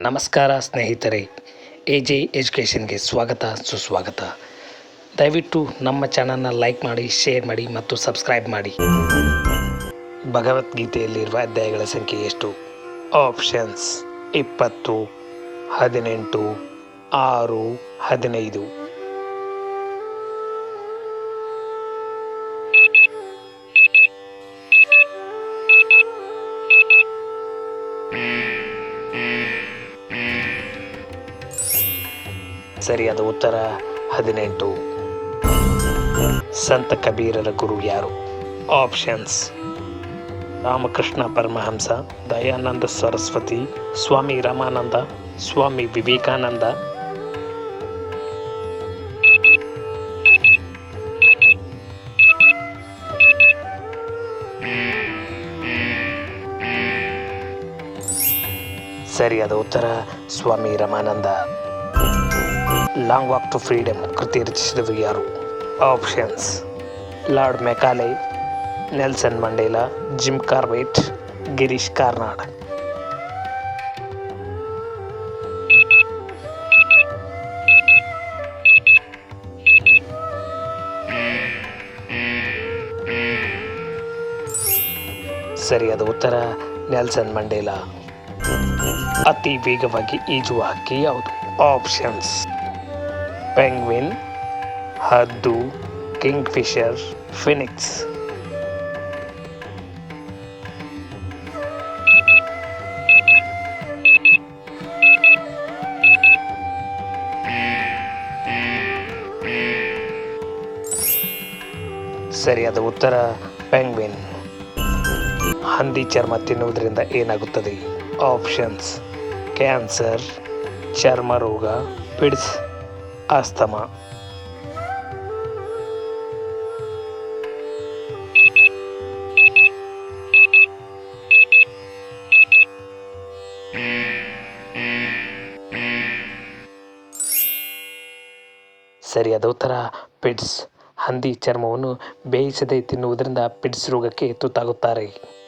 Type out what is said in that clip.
ನಮಸ್ಕಾರ ಸ್ನೇಹಿತರೆ A J ಎಜುಕೇಷನ್ಗೆ ಸ್ವಾಗತ, ಸುಸ್ವಾಗತ. ದಯವಿಟ್ಟು ನಮ್ಮ ಚಾನಲ್ನ ಲೈಕ್ ಮಾಡಿ, ಶೇರ್ ಮಾಡಿ ಮತ್ತು ಸಬ್ಸ್ಕ್ರೈಬ್ ಮಾಡಿ. ಭಗವದ್ಗೀತೆಯಲ್ಲಿರುವ ಅಧ್ಯಾಯಗಳ ಸಂಖ್ಯೆ ಎಷ್ಟು? ಆಪ್ಷನ್ಸ್ ಇಪ್ಪತ್ತು, ಹದಿನೆಂಟು, ಆರು, ಹದಿನೈದು. ಸರಿಯಾದ ಉತ್ತರ ಹದಿನೆಂಟು. ಸಂತ ಕಬೀರರ ಗುರು ಯಾರು? ಆಪ್ಷನ್ಸ್ ರಾಮಕೃಷ್ಣ ಪರಮಹಂಸ, ದಯಾನಂದ ಸರಸ್ವತಿ, ಸ್ವಾಮಿ ರಾಮಾನಂದ, ಸ್ವಾಮಿ ವಿವೇಕಾನಂದ. ಸರಿಯಾದ ಉತ್ತರ Swami Ramananda. Long walk to freedom ಕೃತಿ ರಚಿಸಿದವರು ಯಾರು? Options Lord Macaulay Nelson Mandela Jim Corbett Girish Karnad ಸರಿಯಾದ ಉತ್ತರ ನೆಲ್ಸನ್ ಮಂಡೇಲಾ ಅತಿ ವೇಗವಾಗಿ ಈಜುವ ಹಕ್ಕಿ ಯಾವುದು? ಆಪ್ಷನ್ಸ್ ಪೆಂಗ್ವಿನ್ ಹದ್ದು ಕಿಂಗ್ ಫಿಶರ್ ಫಿನಿಕ್ಸ್ ಸರಿಯಾದ ಉತ್ತರ ಪೆಂಗ್ವಿನ್ ಹಂದಿ ಚರ್ಮ ತಿನ್ನುವುದರಿಂದ ಏನಾಗುತ್ತದೆ? ಆಪ್ಷನ್ಸ್ ಕ್ಯಾನ್ಸರ್ ಚರ್ಮ ರೋಗ ಪಿಡ್ಸ್ ಆಸ್ತಮ. ಸರಿಯಾದ ಉತ್ತರ ಪಿಡ್ಸ್. ಹಂದಿ ಚರ್ಮವನ್ನು ಬೇಯಿಸದೆ ತಿನ್ನುವುದರಿಂದ ಪಿಡ್ಸ್ ರೋಗಕ್ಕೆ ತುತ್ತಾಗುತ್ತಾರೆ.